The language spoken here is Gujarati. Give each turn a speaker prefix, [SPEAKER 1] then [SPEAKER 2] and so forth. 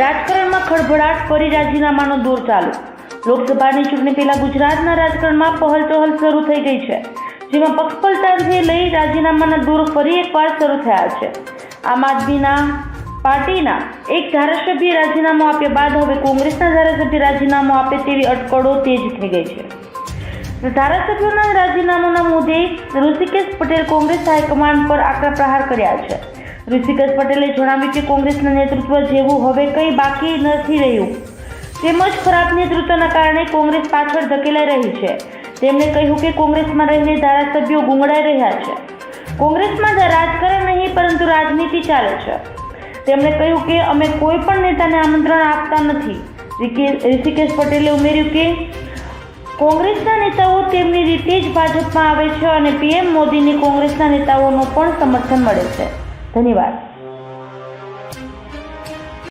[SPEAKER 1] રાજકારણમાં ખળભળાટ ફરી રાજીનામાનો દોર ચાલુ. લોકસભાની ચૂંટણી પહેલા ગુજરાતના રાજકારણમાં પહલચહલ શરૂ થઈ ગઈ છે, જેમાં પક્ષપલટાથી લઈ રાજીનામાના દોર ફરી એકવાર શરૂ થયા છે. આમ આદમીના પાર્ટીના એક ધારાસભ્ય રાજીનામું આપ્યા બાદ હવે કોંગ્રેસના ધારાસભ્ય રાજીનામું આપે તેવી અટકળો તેજ થઈ ગઈ છે. ધારાસભ્યોના રાજીનામાના મુદ્દે ઋષિકેશ પટેલ કોંગ્રેસ હાઈકમાન્ડ પર આકરા પ્રહાર કર્યા છે. ઋષિકેશ પટેલે જણાવ્યું કે કોંગ્રેસના નેતૃત્વ જેવું હવે કંઈ બાકી નથી રહ્યું. તેમજ ખરાબ નેતૃત્વના કારણે કોંગ્રેસ પાછળ ધકેલાઈ રહી છે. તેમણે કહ્યું કે કોંગ્રેસમાં રહીને ધારાસભ્યો ગુંગળાઈ રહ્યા છે. કોંગ્રેસમાં રાજકારણ નહીં, પરંતુ રાજનીતિ ચાલે છે. તેમણે કહ્યું કે અમે કોઈ પણ નેતાને આમંત્રણ આપતા નથી. ઋષિકે- ઋષિકેશ પટેલે ઉમેર્યું કે કોંગ્રેસના નેતાઓ તેમની રીતે જ ભાજપમાં આવે છે અને પીએમ મોદીને કોંગ્રેસના નેતાઓનો પણ સમર્થન મળે છે. धन्यवाद